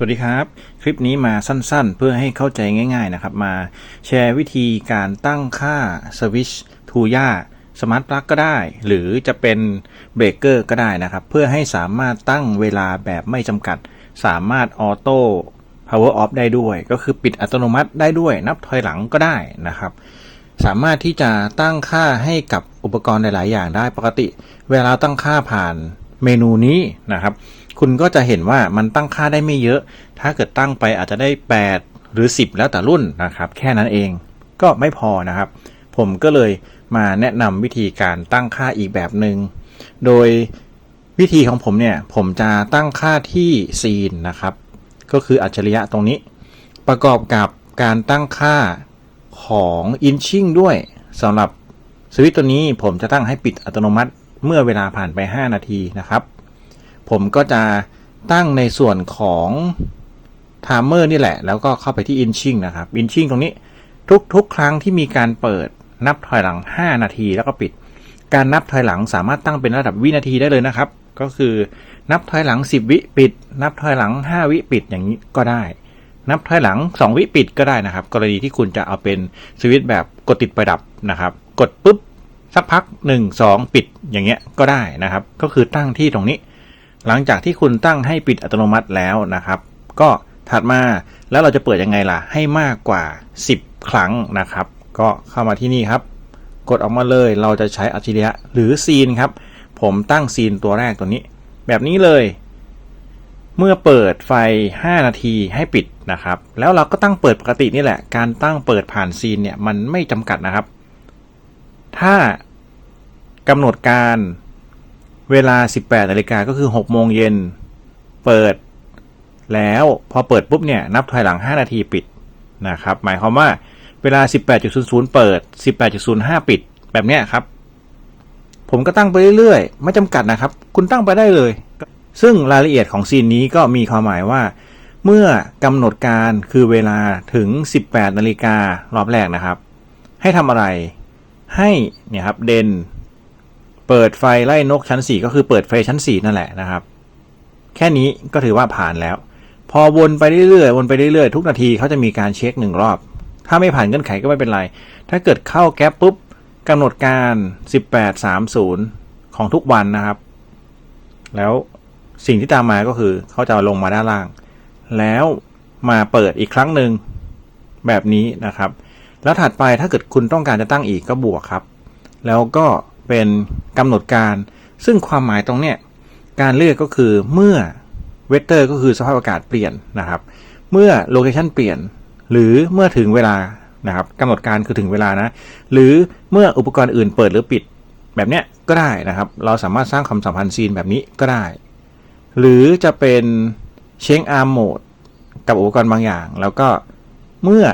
สวัสดีครับ คลิปนี้มาสั้นๆ เพื่อให้เข้าใจง่าย ๆ นะครับ มาแชร์วิธีการตั้งค่าสวิชทูย่าสมาร์ทปลั๊กก็ได้ หรือจะเป็นเบรกเกอร์ก็ได้นะครับ เพื่อให้สามารถตั้งเวลาแบบไม่จำกัด สามารถออโต้ power off ได้ด้วย ก็คือปิดอัตโนมัติได้ด้วย นับถอยหลังก็ได้นะครับ สามารถที่จะตั้งค่าให้กับอุปกรณ์หลาย ๆ อย่างได้ปกติ เวลาตั้งค่าผ่านเมนูนี้นะครับ คุณก็จะเห็นว่ามันตั้งค่าได้ไม่เยอะ ถ้าเกิดตั้งไปอาจจะได้ 8 หรือ 10 แล้วแต่รุ่นนะครับ แค่นั้นเองก็ไม่พอนะครับ ผมก็เลยมาแนะนำวิธีการตั้งค่าอีกแบบหนึง่งโดยวิธีของผมเนี่ย ผมจะตั้งค่าที่ซีนนะครับ ก็คืออัจฉริยะตรงนี้ ประกอบกับการตั้งค่าของอินชิ่งด้วยสำหรับสวิตตัวนี้ผมจะตั้งให้ปิดอัตโนมัติเมื่อเวลาผ่านไป 5 นาทีนะครับ ผมก็จะตั้งในส่วนของไทม์เมอร์นี่แหละ แล้วก็เข้าไปที่อินชิ่งนะครับอินชิ่งตรงนี้ทุกๆ ครั้งที่มีการเปิดนับถอยหลัง 5 นาทีแล้วก็ปิด การนับถอยหลังสามารถตั้งเป็นระดับวินาทีได้เลยนะครับ ก็คือนับถอยหลัง 10 วิปิด นับถอยหลัง 5 วิปิดอย่างนี้ก็ได้ นับถอยหลัง 2 วิปิดก็ได้นะครับ กรณีที่คุณจะเอาเป็นสวิตช์แบบกดติดไปดับนะครับ กดปุ๊บสักพัก 1 2 ปิดอย่างเงี้ยก็ได้นะครับ ก็คือตั้งที่ตรงนี้ หลังจากที่คุณตั้งให้ปิดอัตโนมัติแล้วนะครับ ก็ถัดมาแล้วเราจะเปิดยังไงล่ะ ให้มากกว่า 10 ครั้งนะครับ ก็เข้ามาที่นี่ครับ กดออกมาเลยเราจะใช้อัจฉริยะหรือซีนครับ ผมตั้งซีนตัวแรกตัวนี้ แบบนี้เลย เมื่อเปิดไฟ 5 นาทีให้ปิดนะครับ แล้วเราก็ตั้งเปิดปกตินี่แหละ การตั้งเปิดผ่านซีนเนี่ยมันไม่จำกัดนะครับ ถ้ากำหนดการ เวลา 18นาฬิกาก็คือ 6 โมงเย็น เปิด แล้วพอเปิดปุ๊บเนี่ยนับถอยหลัง 5 นาทีปิดนะครับ หมายความว่าเวลา 18.00 เปิด 18.05 ปิด แบบเนี้ยครับ ผมก็ตั้งไปเรื่อยๆ ไม่จำกัดนะครับ คุณตั้งไปได้เลย ซึ่งรายละเอียดของซีนนี้ก็มีความหมายว่า เมื่อกำหนดการคือเวลาถึง 18นาฬิการอบแรกนะครับ ให้ทำอะไร ให้เนี่ยครับเดน เปิดไฟไล่นกชั้น 4 ก็คือเปิดไฟชั้น 4 นั่นแหละนะครับ แค่นี้ก็ถือว่าผ่านแล้ว พอวนไปเรื่อยๆวนไปเรื่อยๆ ทุกนาทีเขาจะมีการเช็คหนึ่งรอบ ถ้าไม่ผ่านเงื่อนไขก็ไม่เป็นไร ถ้าเกิดเข้าแก๊ปปุ๊บกำหนดการ 1830 ของทุกวันนะครับ แล้วสิ่งที่ตามมาก็คือเขาจะลงมาด้านล่าง แล้วมาเปิดอีกครั้งหนึ่งแบบนี้นะครับ แล้วถัดไปถ้าเกิดคุณต้องการจะตั้งอีกก็บวกครับ แล้วก็ เป็นกำหนดการ ซึ่งความหมายตรงเนี้ยการเลือกก็คือเมื่อเวกเตอร์ก็คือสภาพอากาศเปลี่ยนนะครับ เมื่อโลเคชันเปลี่ยน หรือเมื่อถึงเวลานะครับกำหนดการคือถึงเวลานะ หรือเมื่ออุปกรณ์อื่นเปิดหรือปิดแบบเนี้ยก็ได้นะครับ เราสามารถสร้างความสัมพันธ์ซีนแบบนี้ก็ได้ หรือจะเป็นเช็งอาร์มโหมดกับอุปกรณ์บางอย่าง แล้วก็เมื่อ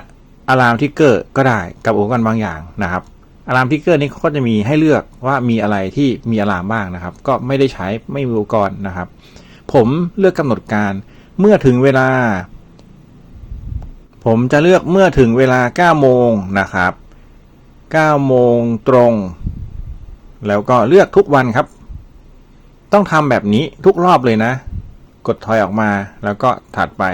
อะลามทิกเกอร์ก็ได้กับอุปกรณ์บางอย่างนะครับ อะลามทิกเกอร์นี้เขาก็จะมีให้เลือกว่ามีอะไรที่มีอะลามบ้างนะครับ ก็ไม่ได้ใช้ไม่มีอุปกรณ์นะครับ ผมเลือกกำหนดการเมื่อถึงเวลา ผมจะเลือกเมื่อถึงเวลา 9 โมงนะครับ 9 โมงตรง แล้วก็เลือกทุกวันครับ ต้องทำแบบนี้ทุกรอบเลยนะ กดถอยออกมาแล้วก็ถัดไป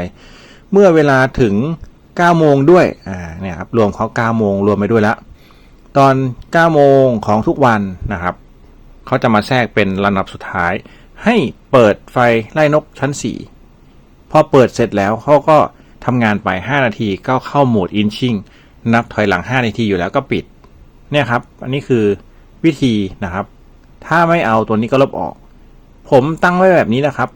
เมื่อเวลาถึง 9 โมงด้วย อ่า เนี่ยครับ รวมเขา9โมงรวมไปด้วยแล้ว ตอน 9 โมงของทุกวันนะครับ เขาจะมาแทรกเป็นลำดับสุดท้าย ให้เปิดไฟไล่นกชั้น 4 พอเปิดเสร็จแล้วเขาก็ทำงานไป 5 นาทีก็เข้าโหมดอินชิ่งนับถอยหลัง 5 นาทีอยู่แล้วก็ปิด เนี่ยครับ อันนี้คือวิธีนะครับ ถ้าไม่เอาตัวนี้ก็ลบออก ผมตั้งไว้แบบนี้นะครับ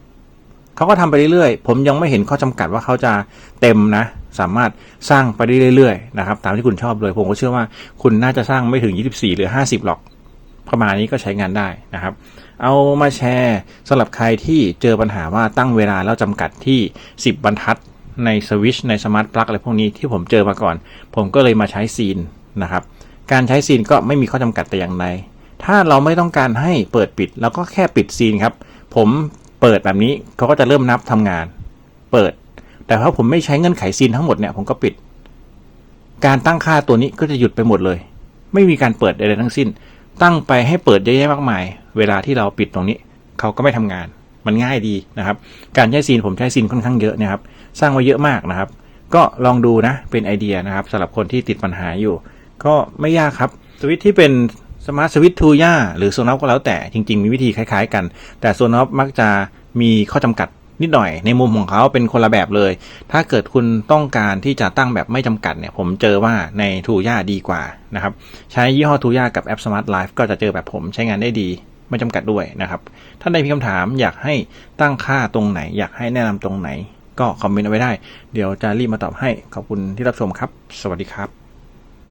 เขาก็ทำไปเรื่อยๆ ผมยังไม่เห็นข้อจำกัดว่าเขาจะเต็มนะ สามารถสร้างไปได้เรื่อยๆนะครับตามที่คุณชอบเลย ผมก็เชื่อว่าคุณน่าจะสร้างไม่ถึง 24 หรือ 50 หรอก ประมาณนี้ก็ใช้งานได้นะครับ เอามาแชร์สำหรับใครที่เจอปัญหาว่าตั้งเวลาแล้วจำกัดที่ 10 บรรทัดในสวิชในสมาร์ทปลั๊กอะไรพวกนี้ที่ผมเจอมาก่อน ผมก็เลยมาใช้ซีนนะครับ การใช้ซีนก็ไม่มีข้อจำกัดแต่อย่างใดถ้าเราไม่ต้องการให้เปิดปิดเราก็แค่ปิดซีนครับ ผมเปิดแบบนี้เขาก็จะเริ่มนับทำงาน เปิด แต่ถ้าผมไม่ใช้เงื่อนไขซีนทั้งหมดเนี่ยผมก็ปิด การตั้งค่าตัวนี้ก็จะหยุดไปหมดเลย ไม่มีการเปิดใดๆทั้งสิ้น ตั้งไปให้เปิดเยอะแยะมากมาย เวลาที่เราปิดตรงนี้เขาก็ไม่ทำงาน มันง่ายดีนะครับ การใช้ซีนผมใช้ซีนค่อนข้างเยอะนะครับ สร้างไว้เยอะมากนะครับ ก็ลองดูนะเป็นไอเดียนะครับสำหรับคนที่ติดปัญหาอยู่ ก็ไม่ยากครับสวิตที่เป็นสมาร์ทสวิตทูย่าหรือโซนอฟก็แล้วแต่จริง ๆ มีวิธีคล้าย ๆ กัน แต่โซนอฟมักจะมีข้อจำกัด นิดหน่อยในมุมของเขาเป็นคนละแบบเลย ถ้าเกิดคุณต้องการที่จะตั้งแบบไม่จำกัดเนี่ย ผมเจอว่าในทูย่าดีกว่านะครับ ใช้ยี่ห้อทูย่ากับแอป Smart Life ก็จะเจอแบบผมใช้งานได้ดี ไม่จำกัดด้วยนะครับ ท่านใดมีคำถามอยากให้ตั้งค่าตรงไหน อยากให้แนะนำตรงไหน ก็คอมเมนต์เอาไว้ได้ เดี๋ยวจะรีบมาตอบให้ขอบคุณที่รับชมครับ สวัสดีครับ